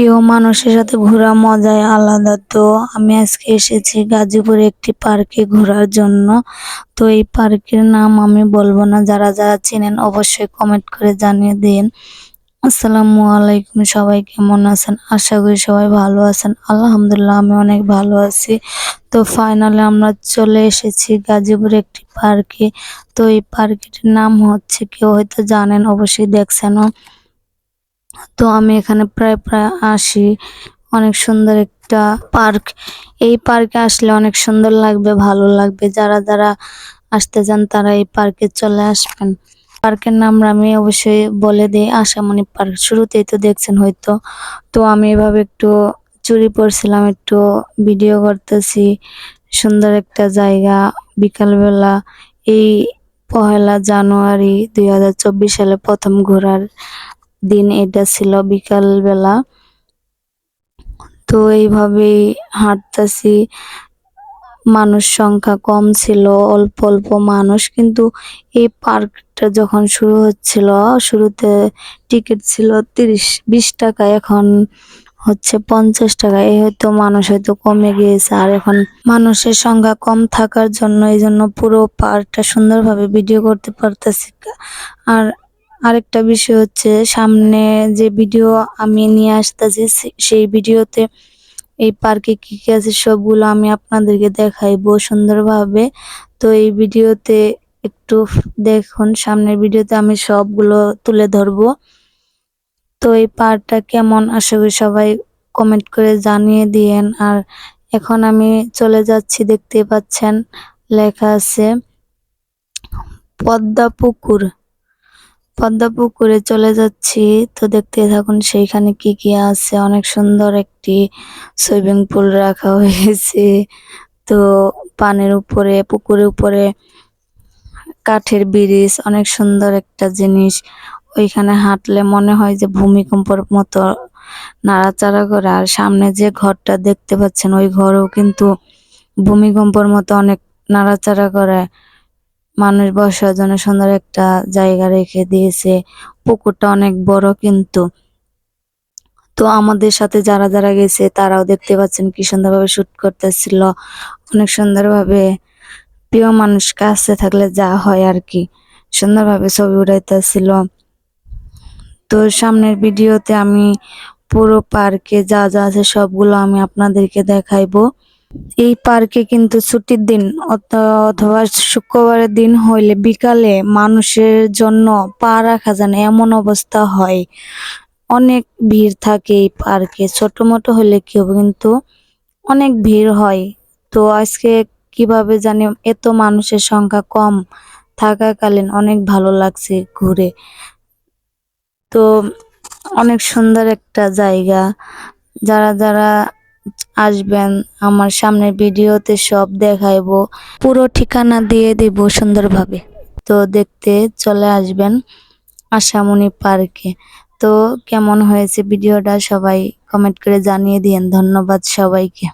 প্রিয় মানুষের সাথে ঘোরা মজায় আলাদা। তো আমি আজকে এসেছি গাজীপুরে একটি পার্কে ঘোরার জন্য। তো এই পার্কের নাম আমি বলব না, যারা যারা চেনেন অবশ্যই কমেন্ট করে জানিয়ে দিন। আসসালামু আলাইকুম, সবাই কেমন আছেন? আশা করি সবাই ভালো আছেন। আলহামদুলিল্লাহ, আমি অনেক ভালো আছি। তো ফাইনালি আমরা চলে এসেছি গাজীপুর একটি পার্কে। তো এই পার্কটির নাম হচ্ছে, কেউ হয়তো জানেন, অবশ্যই দেখছেনও। তো আমি এখানে প্রায় প্রায় আসি। অনেক সুন্দর একটা পার্ক। এই পার্কে আসলে অনেক সুন্দর লাগবে, ভালো লাগবে। যারা যারা আসতে চান তারা এই পার্কে চলে আসবেন। পার্কের নাম আমি অবশ্যই বলে দিই, আশামণি পার্ক। শুরুতেই তো দেখছেন হয়তো। তো আমি এভাবে একটু চুরি পড়ছিলাম, একটু ভিডিও করতেছি। সুন্দর একটা জায়গা, বিকালবেলা। এই পহেলা জানুয়ারি দুই হাজার চব্বিশ সালে প্রথম ঘোরার দিন এটা ছিল বিকাল বেলা তো এইভাবেই হাঁটতেছি। মানুষ সংখ্যা কম ছিল, অল্প অল্প মানুষ। কিন্তু এই পার্কটা যখন শুরু হচ্ছিল, শুরুতে টিকিট ছিল তিরিশ, বিশ টাকা, এখন হচ্ছে পঞ্চাশ টাকা। এই হয়তো মানুষ হয়তো কমে গিয়েছে। আর এখন মানুষের সংখ্যা কম থাকার জন্য, এই জন্য পুরো পার্কটা সুন্দরভাবে ভিডিও করতে পারতেছি। আর আরেকটা বিষয় হচ্ছে সামনে যে ভিডিও আমি নিয়ে আসতেছি সেই ভিডিওতে এই পার্কে কি কি আছে সবগুলো আমি আপনাদেরকে দেখাইবো সুন্দরভাবে। তো এই ভিডিওতে একটু দেখুন, সামনের ভিডিওতে আমি সবগুলো তুলে ধরবো। তো এই পার্কটা কেমন, আশা করি সবাই কমেন্ট করে জানিয়ে দিয়েন। আর এখন আমি চলে যাচ্ছি, দেখতে পাচ্ছেন, লেখা আছে, পদ্মা পুকুর। পদ্মা পুকুরে চলে যাচ্ছি। তো দেখতে থাকুন, সেইখানে কি কি আছে। অনেক সুন্দর একটি সুইমিং পুল রাখা হয়েছে। তো পানের উপরে, পুকুরের উপরে, কাঠের ব্রিজ, অনেক সুন্দর একটা জিনিস। ওইখানে হাঁটলে মনে হয় যে ভূমিকম্পর মতো নাড়াচাড়া করে। আর সামনে যে ঘরটা দেখতে পাচ্ছেন, ওই ঘরও কিন্তু ভূমিকম্পর মতো অনেক নাড়াচাড়া করে। মানুষ বসার জন্য সুন্দর একটা জায়গা রেখে দিয়েছে। পুকুরটা অনেক বড় কিন্তু। তো আমাদের সাথে যারা যারা গেছে, তারাও দেখতে পাচ্ছেন কি সুন্দরভাবে শুট করতেছিল। অনেক সুন্দরভাবে প্রিয় মানুষ কাছে থাকলে যা হয় আর কি, সুন্দরভাবে ছবি উঠাইতেছিল তো সামনের ভিডিওতে আমি পুরো পার্কে যা যা আছে সবগুলো আমি আপনাদেরকে দেখাইবো। এই পার্কে কিন্তু ছুটির দিন অথবা শুক্রবারের দিন হইলে বিকালে মানুষের জন্য পা রাখা যায় না এমন অবস্থা হয়। অনেক ভিড় থাকে এই পার্কে ছোট মোটো হলে কি হবে কিন্তু অনেক ভিড় হয়। তো আজকে কীভাবে জানি এত মানুষের সংখ্যা কম থাকাকালীন অনেক ভালো লাগছে ঘুরে। তো অনেক সুন্দর একটা জায়গা। যারা যারা আসবেন, আমার সামনের ভিডিওতে সব দেখাইব। পুরো ঠিকানা দিয়ে দিব সুন্দরভাবে। তো দেখতে চলে আসবেন আশামণি পার্কে। তো কেমন হয়েছে ভিডিওটা সবাই কমেন্ট করে জানিয়ে দিন ধন্যবাদ সবাইকে।